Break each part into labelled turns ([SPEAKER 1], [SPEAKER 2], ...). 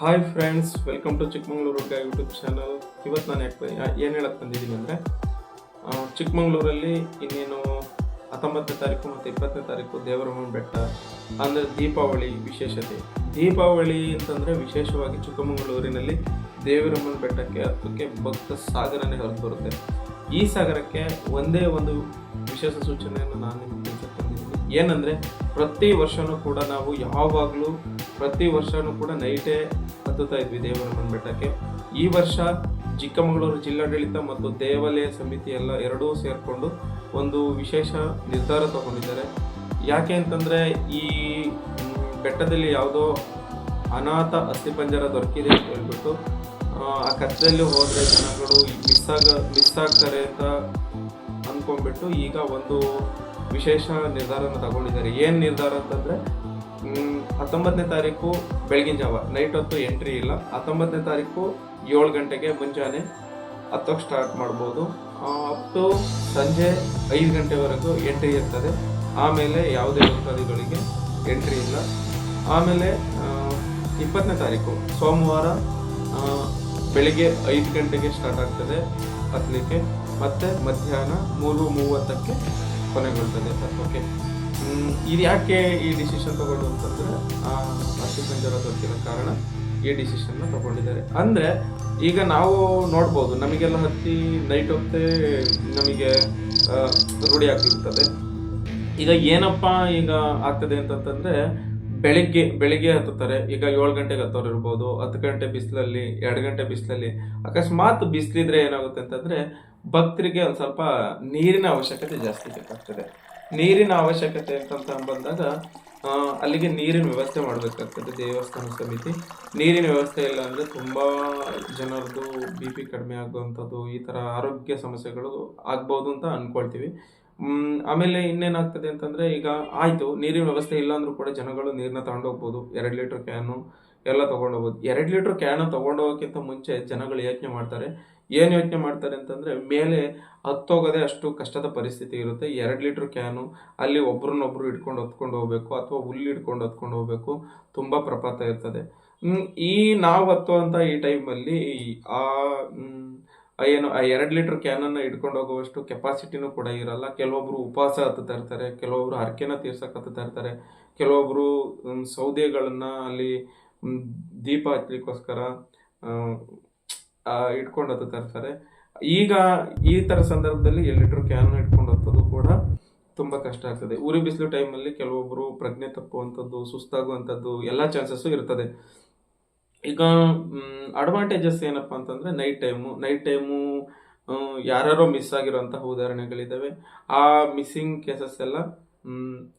[SPEAKER 1] Hi friends welcome to Chikmagalur ಹುಡುಗ YouTube channel ಇವತ್ತು ನಾನು ಯಾಕೆ ಏನು ಹೇಳಕ್ಕೆ ಬಂದಿದ್ದೀನಿ ಅಂದರೆ ಚಿಕ್ಕಮಂಗ್ಳೂರಲ್ಲಿ ಇನ್ನೇನು ಹತ್ತೊಂಬತ್ತನೇ ತಾರೀಕು ಮತ್ತು ಇಪ್ಪತ್ತನೇ ತಾರೀಕು ದೇವರಮ್ಮನ ಬೆಟ್ಟ, ಅಂದರೆ ದೀಪಾವಳಿ ವಿಶೇಷತೆ. ದೀಪಾವಳಿ ಅಂತಂದರೆ ವಿಶೇಷವಾಗಿ ಚಿಕ್ಕಮಗಳೂರಿನಲ್ಲಿ ದೇವರಮ್ಮನ ಬೆಟ್ಟಕ್ಕೆ, ಹತ್ತಕ್ಕೆ ಭಕ್ತ ಸಾಗರನೇ ಹೊರತು ಬರುತ್ತೆ. ಈ ಸಾಗರಕ್ಕೆ ಒಂದೇ ಒಂದು ವಿಶೇಷ ಸೂಚನೆಯನ್ನು ನಾನು ನಿಮಗೆ ಏನಂದರೆ, ಪ್ರತಿ ವರ್ಷವೂ ಕೂಡ ನಾವು ಯಾವಾಗಲೂ ಪ್ರತಿ ವರ್ಷವೂ ಕೂಡ ನೈಟೇ ಹತ್ತುತ್ತಾ ಇದ್ವಿ ದೇವರಮ್ಮನ ಬೆಟ್ಟಕ್ಕೆ ಈ ವರ್ಷ ಚಿಕ್ಕಮಗಳೂರು ಜಿಲ್ಲಾಡಳಿತ ಮತ್ತು ದೇವಾಲಯ ಸಮಿತಿ ಎಲ್ಲ ಎರಡೂ ಸೇರಿಕೊಂಡು ಒಂದು ವಿಶೇಷ ನಿರ್ಧಾರ ತಗೊಂಡಿದ್ದಾರೆ. ಯಾಕೆ ಅಂತಂದರೆ ಈ ಬೆಟ್ಟದಲ್ಲಿ ಯಾವುದೋ ಅನಾಥ ಅಸ್ಥಿಪಂಜರ ದೊರಕಿದೆ ಅಂತ ಹೇಳ್ಬಿಟ್ಟು ಆ, ಆ ಕತ್ತಲಲ್ಲಿ ಹೋದರೆ ಜನಗಳು ಮಿಸ್ ಆಗ ಮಿಸ್ ಆಗ್ತಾರೆ ಅಂತ ಅಂದ್ಕೊಂಡ್ಬಿಟ್ಟು ಈಗ ಒಂದು ವಿಶೇಷ ನಿರ್ಧಾರನ ತಗೊಂಡಿದ್ದಾರೆ. ಏನು ನಿರ್ಧಾರ ಅಂತಂದರೆ ಹತ್ತೊಂಬತ್ತನೇ ತಾರೀಕು ಬೆಳಗಿನ ಜಾವ. ನೈಟ್ ಹೊತ್ತು ಎಂಟ್ರಿ ಇಲ್ಲ. ಹತ್ತೊಂಬತ್ತನೇ ತಾರೀಕು ಏಳು ಗಂಟೆಗೆ ಮುಂಜಾನೆ ಹತ್ತೋಕೆ ಸ್ಟಾರ್ಟ್ ಮಾಡ್ಬೋದು. ಅಪ್ ಟು ಸಂಜೆ ಐದು ಗಂಟೆವರೆಗೂ ಎಂಟ್ರಿ ಇರ್ತದೆ. ಆಮೇಲೆ ಯಾವುದೇ ಭಕ್ತಾದಿಗಳಿಗೆ ಎಂಟ್ರಿ ಇಲ್ಲ. ಆಮೇಲೆ ಇಪ್ಪತ್ತನೇ ತಾರೀಕು ಸೋಮವಾರ ಬೆಳಿಗ್ಗೆ ಐದು ಗಂಟೆಗೆ ಸ್ಟಾರ್ಟ್ ಆಗ್ತದೆ ಹತ್ತಲಿಕ್ಕೆ. ಮತ್ತು ಮಧ್ಯಾಹ್ನ ಮೂರು ಮೂವತ್ತಕ್ಕೆ ಕೊನೆಗೊಳ್ತದೆ. ಸರ್ ಓಕೆ ಇದು ಯಾಕೆ ಈ ಡಿಸಿಷನ್ ತಗೊಂಡು ಅಂತಂದರೆ ಅಸ್ಥಿಪಂಜರ ದೊರಕಿದ ಕಾರಣ ಈ ಡಿಸಿಷನ್ನ ತಗೊಂಡಿದ್ದಾರೆ. ಅಂದರೆ, ಈಗ ನಾವು ನೋಡ್ಬೋದು, ನಮಗೆಲ್ಲ ಹತ್ತಿ ನೈಟ್ ಹೊತ್ತೇ ನಮಗೆ ರೂಢಿ ಆಗ್ತಿರ್ತದೆ. ಈಗ ಏನಪ್ಪ ಈಗ ಆಗ್ತದೆ ಅಂತಂತಂದ್ರೆ, ಬೆಳಿಗ್ಗೆ ಬೆಳಿಗ್ಗೆ ಹತ್ತುತ್ತಾರೆ, ಈಗ ಏಳು ಗಂಟೆಗೆ ಹತ್ತೋರು ಇರ್ಬೋದು ಹತ್ತು ಗಂಟೆ ಬಿಸಿಲಲ್ಲಿ, ಎರಡು ಗಂಟೆ ಬಿಸಿಲಲ್ಲಿ, ಅಕಸ್ಮಾತ್ ಬಿಸಿಲಿದ್ರೆ ಏನಾಗುತ್ತೆ ಅಂತಂದ್ರೆ, ಭಕ್ತರಿಗೆ ಒಂದು ಸ್ವಲ್ಪ ನೀರಿನ ಅವಶ್ಯಕತೆ ಜಾಸ್ತಿ ಬೇಕಾಗ್ತದೆ ನೀರಿನ ಅವಶ್ಯಕತೆ ಅಂತಂತ ಬಂದಾಗ ಅಲ್ಲಿಗೆ ನೀರಿನ ವ್ಯವಸ್ಥೆ ಮಾಡಬೇಕಾಗ್ತದೆ, ದೇವಸ್ಥಾನ ಸಮಿತಿ. ನೀರಿನ ವ್ಯವಸ್ಥೆ ಇಲ್ಲ ಅಂದರೆ ತುಂಬ ಜನರದು ಬಿ ಪಿ ಕಡಿಮೆ ಆಗುವಂಥದ್ದು, ಈ ಥರ ಆರೋಗ್ಯ ಸಮಸ್ಯೆಗಳು ಆಗ್ಬೋದು ಅಂತ ಅಂದ್ಕೊಳ್ತೀವಿ ಆಮೇಲೆ ಇನ್ನೇನಾಗ್ತದೆ ಅಂತಂದರೆ ಈಗ ಆಯಿತು, ನೀರಿನ ವ್ಯವಸ್ಥೆ ಇಲ್ಲ ಅಂದರೂ ಕೂಡ ಜನಗಳು ನೀರನ್ನ ತಗೊಂಡೋಗ್ಬೋದು, ಎರಡು ಲೀಟ್ರ್ ಕ್ಯಾನು ಎಲ್ಲ ತೊಗೊಂಡೋಗ್ಬೋದು. ಎರಡು ಲೀಟ್ರ್ ಕ್ಯಾನು ತೊಗೊಂಡೋಗೋಕ್ಕಿಂತ ಮುಂಚೆ ಜನಗಳು ಯೋಚನೆ ಮಾಡ್ತಾರೆ ಏನು ಯೋಚನೆ ಮಾಡ್ತಾರೆ ಅಂತಂದರೆ, ಮೇಲೆ ಹತ್ತೋಗೋದೇ ಅಷ್ಟು ಕಷ್ಟದ ಪರಿಸ್ಥಿತಿ ಇರುತ್ತೆ. ಎರಡು ಲೀಟ್ರ್ ಕ್ಯಾನು ಅಲ್ಲಿ ಒಬ್ರನ್ನೊಬ್ರು ಇಟ್ಕೊಂಡು ಹೊತ್ಕೊಂಡು ಹೋಗಬೇಕು, ಅಥವಾ ಹುಲ್ಲು ಹಿಡ್ಕೊಂಡು ಹೊತ್ಕೊಂಡು ಹೋಗಬೇಕು, ತುಂಬ ಪ್ರಪಾತ ಇರ್ತದೆ. ಈ ನಾವು ಹತ್ತುವಂಥ ಈ ಟೈಮಲ್ಲಿ ಆ ಏನು, ಆ ಎರಡು ಲೀಟ್ರ್ ಕ್ಯಾನನ್ನು ಹಿಡ್ಕೊಂಡು ಹೋಗುವಷ್ಟು ಕೆಪಾಸಿಟಿನೂ ಕೂಡ ಇರಲ್ಲ. ಕೆಲವೊಬ್ಬರು ಉಪವಾಸ ಹತ್ತುತ್ತಾ ಇರ್ತಾರೆ ಕೆಲವೊಬ್ಬರು ಹರಕೆನ ತೀರ್ಸಕ್ಕೆ ಹತ್ತುತ್ತಾ ಇರ್ತಾರೆ ಕೆಲವೊಬ್ಬರು ಸೌದೆಗಳನ್ನು ಅಲ್ಲಿ ದೀಪ ಹಚ್ಚಲಿಕ್ಕೋಸ್ಕರ ಇಟ್ಕೊಂಡು ಹತ್ತುತ್ತಾ ಇರ್ತಾರೆ. ಈಗ ಈ ಥರ ಸಂದರ್ಭದಲ್ಲಿ ಎರಡು ಲೀಟ್ರ್ ಕ್ಯಾನ್ ಇಟ್ಕೊಂಡು ಹತ್ತೋದು ಕೂಡ ತುಂಬ ಕಷ್ಟ ಆಗ್ತದೆ. ಉರಿ ಬಿಸಿಲು ಟೈಮಲ್ಲಿ ಕೆಲವೊಬ್ಬರು ಪ್ರಜ್ಞೆ ತಪ್ಪುವಂಥದ್ದು, ಸುಸ್ತಾಗುವಂಥದ್ದು ಎಲ್ಲ ಚಾನ್ಸಸ್ಸು ಇರ್ತದೆ. ಈಗ ಅಡ್ವಾಂಟೇಜಸ್ ಏನಪ್ಪ ಅಂತಂದರೆ ನೈಟ್ ಟೈಮು ನೈಟ್ ಟೈಮು ಯಾರ್ಯಾರೋ ಮಿಸ್ ಆಗಿರೋಂತಹ ಉದಾಹರಣೆಗಳಿದ್ದಾವೆ ಆ ಮಿಸ್ಸಿಂಗ್ ಕೇಸಸ್ ಎಲ್ಲ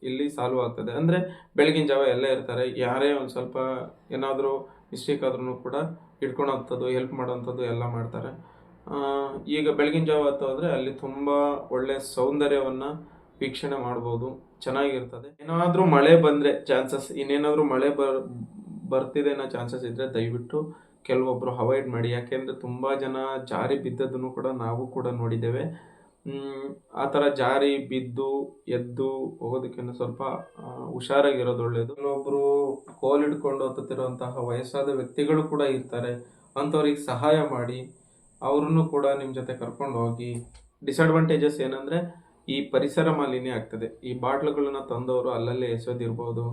[SPEAKER 1] ಇಲ್ಲಿ ಸಾಲ್ವ್ ಆಗ್ತದೆ. ಅಂದರೆ ಬೆಳಗಿನ ಜಾವ ಎಲ್ಲ ಇರ್ತಾರೆ, ಯಾರೇ ಒಂದು ಸ್ವಲ್ಪ ಏನಾದರೂ ಮಿಸ್ಟೇಕ್ ಆದ್ರೂ ಕೂಡ ಹಿಡ್ಕೊಂಡು ಹೋಗ್ತದ್ದು ಹೆಲ್ಪ್ ಮಾಡೋವಂಥದ್ದು ಎಲ್ಲ ಮಾಡ್ತಾರೆ. ಈಗ ಬೆಳಗಿನ ಜಾವ ಅಂತ ಹೋದರೆ ಅಲ್ಲಿ ತುಂಬ ಒಳ್ಳೆ ಸೌಂದರ್ಯವನ್ನು ವೀಕ್ಷಣೆ ಮಾಡ್ಬೋದು. ಚೆನ್ನಾಗಿರ್ತದೆ. ಏನಾದರೂ ಮಳೆ ಬಂದರೆ ಚಾನ್ಸಸ್ ಇನ್ನೇನಾದರೂ ಮಳೆ ಬರ್ ಬರ್ತಿದೆ ಅನ್ನೋ ಚಾನ್ಸಸ್ ಇದ್ದರೆ ದಯವಿಟ್ಟು ಕೆಲವೊಬ್ಬರು ಅವಾಯ್ಡ್ ಮಾಡಿ. ಯಾಕೆಂದರೆ ತುಂಬ ಜನ ಜಾರಿ ಬಿದ್ದದನ್ನು ಕೂಡ ನಾವು ಕೂಡ ನೋಡಿದ್ದೇವೆ. ಆ ಥರ ಜಾರಿ, ಬಿದ್ದು, ಎದ್ದು ಹೋಗೋದಕ್ಕಿಂತ ಸ್ವಲ್ಪ ಹುಷಾರಾಗಿರೋದು ಒಳ್ಳೆಯದು ಕೋಲ್ ಹಿಡ್ಕೊಂಡು ಹತ್ತುತ್ತಿರುವಂತಹ ವಯಸ್ಸಾದ ವ್ಯಕ್ತಿಗಳು ಕೂಡ ಇರ್ತಾರೆ. ಅಂಥವ್ರಿಗೆ ಸಹಾಯ ಮಾಡಿ, ಅವ್ರನ್ನು ಕೂಡ ನಿಮ್ಮ ಜೊತೆ ಕರ್ಕೊಂಡು ಹೋಗಿ. ಡಿಸ್ಅಡ್ವಾಂಟೇಜಸ್ ಏನಂದರೆ, ಈ ಪರಿಸರ ಮಾಲಿನ್ಯ ಆಗ್ತದೆ. ಈ ಬಾಟ್ಲುಗಳನ್ನ ತಂದವರು ಅಲ್ಲಲ್ಲೇ ಎಸೋದಿರ್ಬೋದು.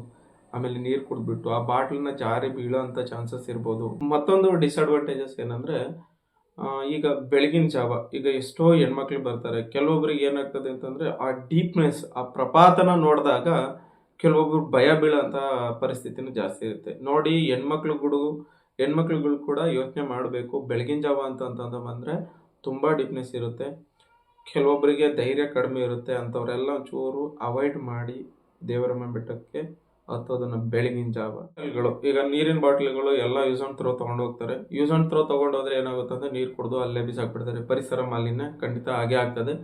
[SPEAKER 1] ಆಮೇಲೆ ನೀರು ಕುಡಿದ್ಬಿಟ್ಟು ಆ ಬಾಟ್ಲನ್ನ ಜಾರಿ ಬೀಳೋ ಅಂಥ ಚಾನ್ಸಸ್ ಇರ್ಬೋದು. ಮತ್ತೊಂದು ಡಿಸ್ಅಡ್ವಾಂಟೇಜಸ್ ಏನಂದರೆ ಈಗ ಬೆಳಗಿನ ಜಾವ, ಈಗ ಎಷ್ಟೋ ಹೆಣ್ಮಕ್ಳು ಬರ್ತಾರೆ. ಕೆಲವೊಬ್ರಿಗೆ ಏನಾಗ್ತದೆ ಅಂತಂದರೆ ಆ ಡೀಪ್ನೆಸ್ ಆ ಪ್ರಪಾತನ ನೋಡಿದಾಗ ಕೆಲವೊಬ್ರು ಭಯ ಬೀಳೋಂಥ ಪರಿಸ್ಥಿತಿನೂ ಜಾಸ್ತಿ ಇರುತ್ತೆ. ನೋಡಿ, ಹೆಣ್ಮಕ್ಳುಗಳು ಹೆಣ್ಮಕ್ಳುಗಳು ಕೂಡ ಯೋಚನೆ ಮಾಡಬೇಕು, ಬೆಳಗಿನ ಜಾವ ಅಂತ ಅಂತಂದು ಬಂದರೆ ತುಂಬ ಡೀಪ್ನೆಸ್ ಇರುತ್ತೆ. ಕೆಲವೊಬ್ಬರಿಗೆ ಧೈರ್ಯ ಕಡಿಮೆ ಇರುತ್ತೆ, ಅಂಥವರೆಲ್ಲ ಒಂಚೂರು ಅವಾಯ್ಡ್ ಮಾಡಿ ದೇವರಮ್ಮ ಬೆಟ್ಟಕ್ಕೆ ಹತ್ತೋದನ್ನ ಬೆಳಗಿನ ಜಾವ. ಬಾಟಲ್ಗಳು ಈಗ ನೀರಿನ ಬಾಟ್ಲಿಗಳು ಎಲ್ಲ ಯೂಸ್ ಅಂಡ್ ಥ್ರೋ ತೊಗೊಂಡು ಹೋಗ್ತಾರೆ. ಯೂಸ್ ಅಂಡ್ ಥ್ರೋ ತೊಗೊಂಡೋದ್ರೆ ಏನಾಗುತ್ತೆ ಅಂದರೆ ನೀರು ಕುಡಿದು ಅಲ್ಲೇ ಬಿಸಾಕ್ಬಿಡ್ತಾರೆ. ಪರಿಸರ ಮಾಲಿನ್ಯ ಖಂಡಿತ ಹಾಗೆ ಆಗ್ತದೆ.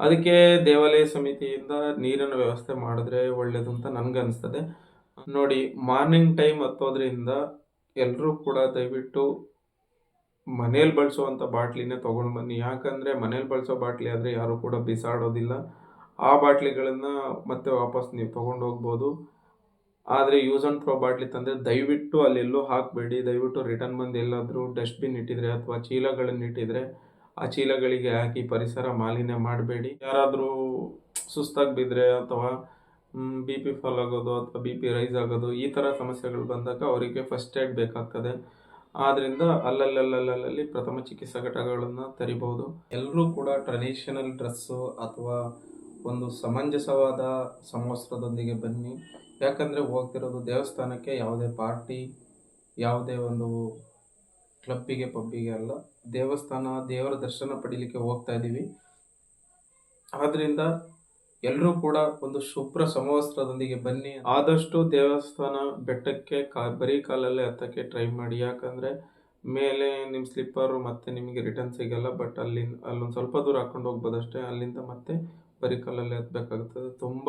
[SPEAKER 1] ಅದಕ್ಕೆ ದೇವಾಲಯ ಸಮಿತಿಯಿಂದ ನೀರಿನ ವ್ಯವಸ್ಥೆ ಮಾಡಿದ್ರೆ ಒಳ್ಳೇದು ಅಂತ ನನಗೆ ಅನಿಸ್ತದೆ. ನೋಡಿ ಮಾರ್ನಿಂಗ್ ಟೈಮ್ ಹತ್ತೋದ್ರಿಂದ ಎಲ್ಲರೂ ಕೂಡ ದಯವಿಟ್ಟು ಮನೇಲಿ ಬಳಸುವಂಥ ಬಾಟ್ಲಿನೇ ತೊಗೊಂಡು ಬನ್ನಿ. ಯಾಕಂದರೆ ಮನೇಲಿ ಬಳಸೋ ಬಾಟ್ಲಿ ಆದರೆ ಯಾರು ಕೂಡ ಬಿಸಾಡೋದಿಲ್ಲ. ಆ ಬಾಟ್ಲಿಗಳನ್ನು ಮತ್ತೆ ವಾಪಸ್ ನೀವು ತೊಗೊಂಡು ಹೋಗ್ಬೋದು. ಆದರೆ ಯೂಸ್ ಆ್ಯಂಡ್ ಥ್ರೋ ಬಾಟ್ಲಿ ತಂದರೆ ದಯವಿಟ್ಟು ಅಲ್ಲೆಲ್ಲೂ ಹಾಕಬೇಡಿ, ದಯವಿಟ್ಟು ರಿಟರ್ನ್ ಬಂದು ಎಲ್ಲಾದರೂ ಡಸ್ಟ್ಬಿನ್ ಇಟ್ಟಿದ್ರೆ ಅಥವಾ ಚೀಲಗಳನ್ನು ಇಟ್ಟಿದ್ರೆ ಆ ಚೀಲಗಳಿಗೆ ಹಾಕಿ ಪರಿಸರ ಮಾಲಿನ್ಯ ಮಾಡಬೇಡಿ. ಯಾರಾದರೂ ಸುಸ್ತಾಗಿ ಬಿದ್ದರೆ ಅಥವಾ ಬಿ ಪಿ ಫಾಲ್ ಆಗೋದು ಅಥವಾ ಬಿ ಪಿ ರೈಸ್ ಆಗೋದು ಈ ಥರ ಸಮಸ್ಯೆಗಳು ಬಂದಾಗ ಅವರಿಗೆ ಫಸ್ಟ್ ಏಡ್ ಬೇಕಾಗ್ತದೆ. ಆದ್ದರಿಂದ ಅಲ್ಲಲ್ಲಲ್ಲಲ್ಲಿ ಪ್ರಥಮ ಚಿಕಿತ್ಸಾ ಘಟಕಗಳನ್ನು ತರಿಬೋದು. ಎಲ್ಲರೂ ಕೂಡ ಟ್ರೆಡಿಷನಲ್ ಡ್ರೆಸ್ಸು ಅಥವಾ ಒಂದು ಸಮಂಜಸವಾದ ಸಮವಸ್ತ್ರದೊಂದಿಗೆ ಬನ್ನಿ. ಯಾಕಂದರೆ ಹೋಗ್ತಿರೋದು ದೇವಸ್ಥಾನಕ್ಕೆ ಯಾವುದೇ ಪಾರ್ಟಿ, ಯಾವುದೇ ಒಂದು ಕ್ಲಬ್ಬಿಗೆ, ಪಬ್ಬಿಗೆ ಅಲ್ಲ. ದೇವಸ್ಥಾನ, ದೇವರ ದರ್ಶನ ಪಡೀಲಿಕ್ಕೆ ಹೋಗ್ತಾ ಇದ್ದೀವಿ ಆದ್ದರಿಂದ ಎಲ್ಲರೂ ಕೂಡ ಒಂದು ಶುಭ್ರ ಸಮವಸ್ತ್ರದೊಂದಿಗೆ ಬನ್ನಿ. ಆದಷ್ಟು ದೇವಸ್ಥಾನ ಬೆಟ್ಟಕ್ಕೆ ಕಾ, ಬರೀ ಕಾಲಲ್ಲೇ ಹತ್ತಕ್ಕೆ ಟ್ರೈ ಮಾಡಿ. ಯಾಕಂದರೆ ಮೇಲೆ ನಿಮ್ಮ ಸ್ಲಿಪ್ಪರು ಮತ್ತೆ ನಿಮಗೆ ರಿಟರ್ನ್ ಸಿಗಲ್ಲ ಬಟ್ ಅಲ್ಲಿ ಅಲ್ಲೊಂದು ಸ್ವಲ್ಪ ದೂರ ಹಾಕೊಂಡು ಹೋಗ್ಬೋದಷ್ಟೇ. ಅಲ್ಲಿಂದ ಮತ್ತೆ ಬರೀ ಕಾಲಲ್ಲೇ ಹತ್ತಬೇಕಾಗುತ್ತದೆ ತುಂಬ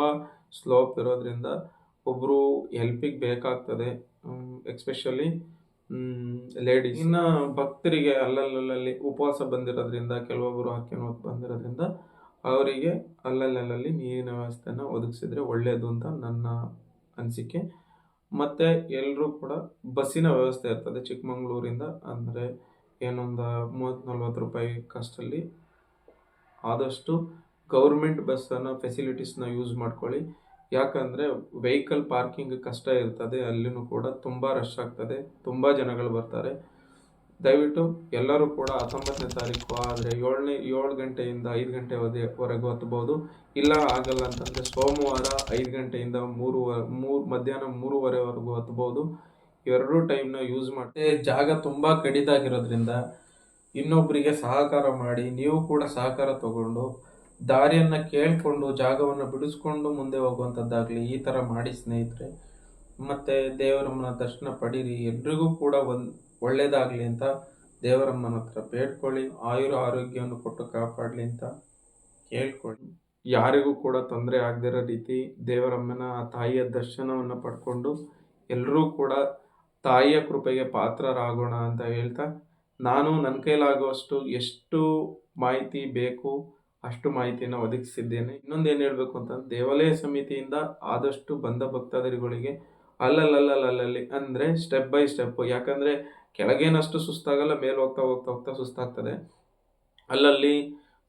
[SPEAKER 1] ಸ್ಲೋಪ್ ಇರೋದ್ರಿಂದ ಒಬ್ಬರು ಹೆಲ್ಪಿಗೆ ಬೇಕಾಗ್ತದೆ. ಎಕ್ಸ್ಪೆಷಲಿ ಲೇಡೀಸ್ ಇನ್ನು ಭಕ್ತರಿಗೆ ಅಲ್ಲಲ್ಲಲ್ಲಿ ಉಪವಾಸ ಬಂದಿರೋದ್ರಿಂದ ಕೆಲವೊಬ್ಬರು ಹಾಕ್ಯನ ಬಂದಿರೋದ್ರಿಂದ ಅವರಿಗೆ ಅಲ್ಲಲ್ಲಲ್ಲಿ ನೀರಿನ ವ್ಯವಸ್ಥೆನ ಒದಗಿಸಿದ್ರೆ ಒಳ್ಳೆಯದು ಅಂತ ನನ್ನ ಅನಿಸಿಕೆ. ಮತ್ತು ಎಲ್ಲರೂ ಕೂಡ ಬಸ್ಸಿನ ವ್ಯವಸ್ಥೆ ಇರ್ತದೆ ಚಿಕ್ಕಮಂಗ್ಳೂರಿಂದ. ಅಂದರೆ ಏನೊಂದು ಮೂವತ್ತು ನಲ್ವತ್ತು ರೂಪಾಯಿ ಕಷ್ಟಲ್ಲಿ ಆದಷ್ಟು ಗೌರ್ಮೆಂಟ್ ಬಸ್ಸನ್ನು ಫೆಸಿಲಿಟೀಸ್ನ ಯೂಸ್ ಮಾಡ್ಕೊಳ್ಳಿ. ಯಾಕಂದರೆ ವೆಹಿಕಲ್ ಪಾರ್ಕಿಂಗ್ ಕಷ್ಟ ಇರ್ತದೆ, ಅಲ್ಲಿನೂ ಕೂಡ ತುಂಬ ರಶ್ ಆಗ್ತದೆ, ತುಂಬ ಜನಗಳು ಬರ್ತಾರೆ. ದಯವಿಟ್ಟು ಎಲ್ಲರೂ ಕೂಡ ಹತ್ತೊಂಬತ್ತನೇ ತಾರೀಕು ಆದರೆ ಏಳನೇ, ಏಳು ಗಂಟೆಯಿಂದ ಐದು ಗಂಟೆ ವರೆಗೂ ಹತ್ಬೋದು ಇಲ್ಲ ಆಗಲ್ಲ ಅಂತಂದರೆ ಸೋಮವಾರ ಐದು ಗಂಟೆಯಿಂದ ಮೂರು ಮೂರು, ಮಧ್ಯಾಹ್ನ ಮೂರುವರೆವರೆಗೂ ಹತ್ಬೋದು ಎರಡೂ ಟೈಮ್ನ ಯೂಸ್ ಮಾಡಿ ಜಾಗ ತುಂಬ ಕಡಿದಾಗಿರೋದ್ರಿಂದ ಇನ್ನೊಬ್ಬರಿಗೆ ಸಹಕಾರ ಮಾಡಿ, ನೀವು ಕೂಡ ಸಹಕಾರ ತಗೊಂಡು ದಾರಿಯನ್ನು ಕೇಳಿಕೊಂಡು, ಜಾಗವನ್ನು ಬಿಡಿಸ್ಕೊಂಡು ಮುಂದೆ ಹೋಗುವಂಥದ್ದಾಗಲಿ, ಈ ಥರ ಮಾಡಿ ಸ್ನೇಹಿತರೆ. ಮತ್ತು ದೇವರಮ್ಮನ ದರ್ಶನ ಪಡೀರಿ. ಎಲ್ರಿಗೂ ಕೂಡ ಒಂದು ಒಳ್ಳೆಯದಾಗಲಿ ಅಂತ ದೇವರಮ್ಮನ ಹತ್ರ ಬೇಡ್ಕೊಳ್ಳಿ. ಆಯುರ ಆರೋಗ್ಯವನ್ನು ಕೊಟ್ಟು ಕಾಪಾಡಲಿ ಅಂತ ಕೇಳ್ಕೊಳ್ಳಿ. ಯಾರಿಗೂ ಕೂಡ ತೊಂದರೆ ಆಗದಿರೋ ರೀತಿ ದೇವರಮ್ಮನ ತಾಯಿಯ ದರ್ಶನವನ್ನು ಪಡ್ಕೊಂಡು ಎಲ್ಲರೂ ಕೂಡ ತಾಯಿಯ ಕೃಪೆಗೆ ಪಾತ್ರರಾಗೋಣ ಅಂತ ಹೇಳ್ತಾ, ನಾನು ನನ್ನ ಕೈಲಾಗುವಷ್ಟು ಎಷ್ಟು ಮಾಹಿತಿ ಬೇಕು ಅಷ್ಟು ಮಾಹಿತಿಯನ್ನು ಒದಗಿಸಿದ್ದೇನೆ. ಇನ್ನೊಂದು ಏನು ಹೇಳಬೇಕು ಅಂತಂದ್ರೆ ದೇವಾಲಯ ಸಮಿತಿಯಿಂದ ಆದಷ್ಟು ಬಂದ ಭಕ್ತಾದಿಗಳಿಗೆ ಅಲ್ಲಲ್ಲಲ್ಲಲ್ಲಲ್ಲಿ ಅಂದರೆ ಸ್ಟೆಪ್ ಬೈ ಸ್ಟೆಪ್ ಯಾಕಂದರೆ ಕೆಳಗೇನಷ್ಟು ಸುಸ್ತಾಗಲ್ಲ, ಮೇಲೆ ಹೋಗ್ತಾ ಹೋಗ್ತಾ ಹೋಗ್ತಾ ಸುಸ್ತಾಗ್ತದೆ. ಅಲ್ಲಲ್ಲಿ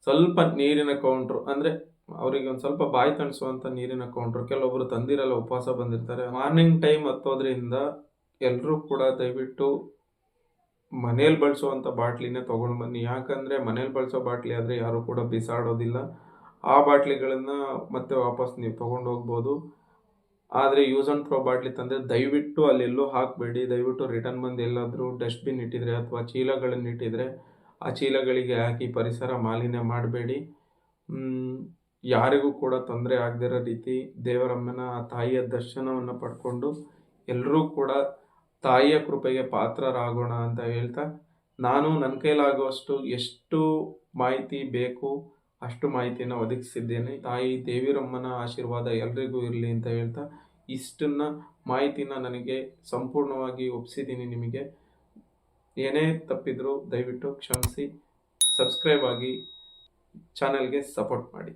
[SPEAKER 1] ಸ್ವಲ್ಪ ನೀರಿನ ಕೌಂಟ್ರು ಅಂದರೆ ಅವರಿಗೆ ಒಂದು ಸ್ವಲ್ಪ ಬಾಯಿ ತಣಿಸುವಂಥ ನೀರಿನ ಕೌಂಟ್ರು ಕೆಲವೊಬ್ಬರು ತಂದಿರಲ್ಲ, ಉಪವಾಸ ಬಂದಿರ್ತಾರೆ. ಮಾರ್ನಿಂಗ್ ಟೈಮ್ ಹತ್ತೋದ್ರಿಂದ ಎಲ್ಲರೂ ಕೂಡ ದಯವಿಟ್ಟು ಮನೇಲಿ ಬಳಸುವಂಥ ಬಾಟ್ಲಿನೇ ತೊಗೊಂಡು ಬನ್ನಿ. ಯಾಕಂದರೆ ಮನೇಲಿ ಬಳಸೋ ಬಾಟ್ಲಿ ಆದರೆ ಯಾರು ಕೂಡ ಬಿಸಾಡೋದಿಲ್ಲ. ಆ ಬಾಟ್ಲಿಗಳನ್ನು ಮತ್ತೆ ವಾಪಸ್ ನೀವು ತೊಗೊಂಡು ಹೋಗ್ಬೋದು. ಆದರೆ ಯೂಸ್ ಆ್ಯಂಡ್ ಥ್ರೋ ಬಾಟ್ಲಿ ತಂದರೆ ದಯವಿಟ್ಟು ಅಲ್ಲೆಲ್ಲೂ ಹಾಕಬೇಡಿ. ದಯವಿಟ್ಟು ರಿಟರ್ನ್ ಬಂದು ಎಲ್ಲಾದರೂ ಡಸ್ಟ್ಬಿನ್ ಇಟ್ಟಿದ್ರೆ ಅಥವಾ ಚೀಲಗಳನ್ನು ಇಟ್ಟಿದ್ರೆ ಆ ಚೀಲಗಳಿಗೆ ಹಾಕಿ ಪರಿಸರ ಮಾಲಿನ್ಯ ಮಾಡಬೇಡಿ. ಯಾರಿಗೂ ಕೂಡ ತೊಂದರೆ ಆಗದಿರೋ ರೀತಿ ದೇವರಮ್ಮನ, ತಾಯಿಯ ದರ್ಶನವನ್ನು ಪಡ್ಕೊಂಡು ಎಲ್ಲರೂ ಕೂಡ ತಾಯಿಯ ಕೃಪೆಗೆ ಪಾತ್ರರಾಗೋಣ ಅಂತ ಹೇಳ್ತಾ, ನಾನು ನನ್ನ ಕೈಲಾಗುವಷ್ಟು ಎಷ್ಟು ಮಾಹಿತಿ ಬೇಕು ಅಷ್ಟು ಮಾಹಿತಿಯನ್ನು ಒದಗಿಸಿದ್ದೇನೆ. ತಾಯಿ ದೇವಿರಮ್ಮನ ಆಶೀರ್ವಾದ ಎಲ್ರಿಗೂ ಇರಲಿ ಅಂತ ಹೇಳ್ತಾ, ಇಷ್ಟನ್ನ ಮಾಹಿತಿನ ನನಗೆ ಸಂಪೂರ್ಣವಾಗಿ ಒಪ್ಪಿಸಿದ್ದೀನಿ ನಿಮಗೆ. ಏನೇ ತಪ್ಪಿದ್ರು ದಯವಿಟ್ಟು ಕ್ಷಮಿಸಿ, ಸಬ್ಸ್ಕ್ರೈಬ್ ಆಗಿ ಚಾನಲ್ಗೆ ಸಪೋರ್ಟ್ ಮಾಡಿ.